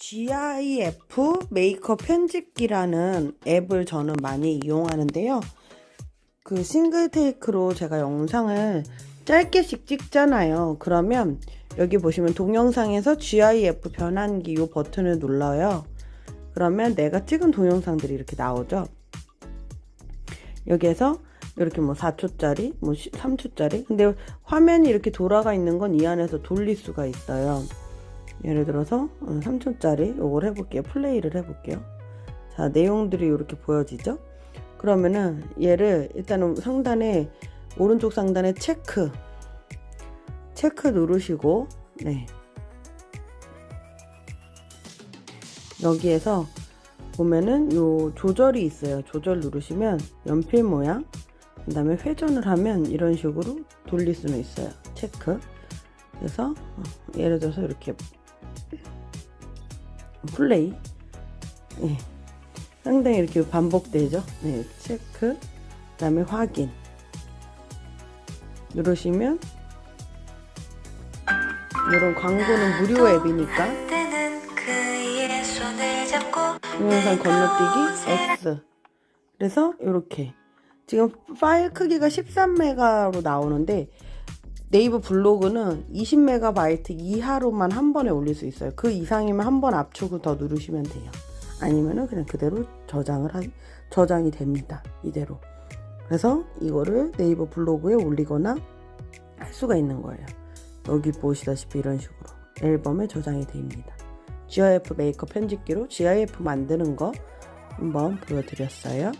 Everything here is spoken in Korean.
GIF 메이크업 편집기라는 앱을 저는 많이 이용하는데요. 그 싱글 테이크로 제가 영상을 짧게씩 찍잖아요. 그러면 여기 보시면 동영상에서 GIF 변환기 이 버튼을 눌러요. 그러면 내가 찍은 동영상들이 이렇게 나오죠. 여기에서 이렇게 뭐 4초짜리, 뭐 3초짜리. 근데 화면이 이렇게 돌아가 있는 건 이 안에서 돌릴 수가 있어요. 예를 들어서 3초짜리 요걸 해볼게요. 플레이를 해볼게요. 자, 내용들이 이렇게 보여지죠? 그러면은 얘를 일단은 상단에 오른쪽 상단에 체크 체크 누르시고 네 여기에서 보면은 요 조절이 있어요. 조절 누르시면 연필 모양 그 다음에 회전을 하면 이런 식으로 돌릴 수는 있어요. 체크 그래서 어, 예를 들어서 이렇게 플레이? 네. 상당히 이렇게 반복되죠. 네, 체크, 그 다음에 확인. 누르시면 이런 광고는 무료 앱이니까. 동영상 건너뛰기? X. 그래서 이렇게. 지금 파일 크기가 13메가로 나오는데 네이버 블로그는 20메가바이트 이하로만 한 번에 올릴 수 있어요. 그 이상이면 한 번 압축을 더 누르시면 돼요. 아니면은 그냥 그대로 저장을 하, 저장이 됩니다. 이대로. 그래서 이거를 네이버 블로그에 올리거나 할 수가 있는 거예요. 여기 보시다시피 이런 식으로 앨범에 저장이 됩니다. GIF 메이크업 편집기로 GIF 만드는 거 한번 보여드렸어요.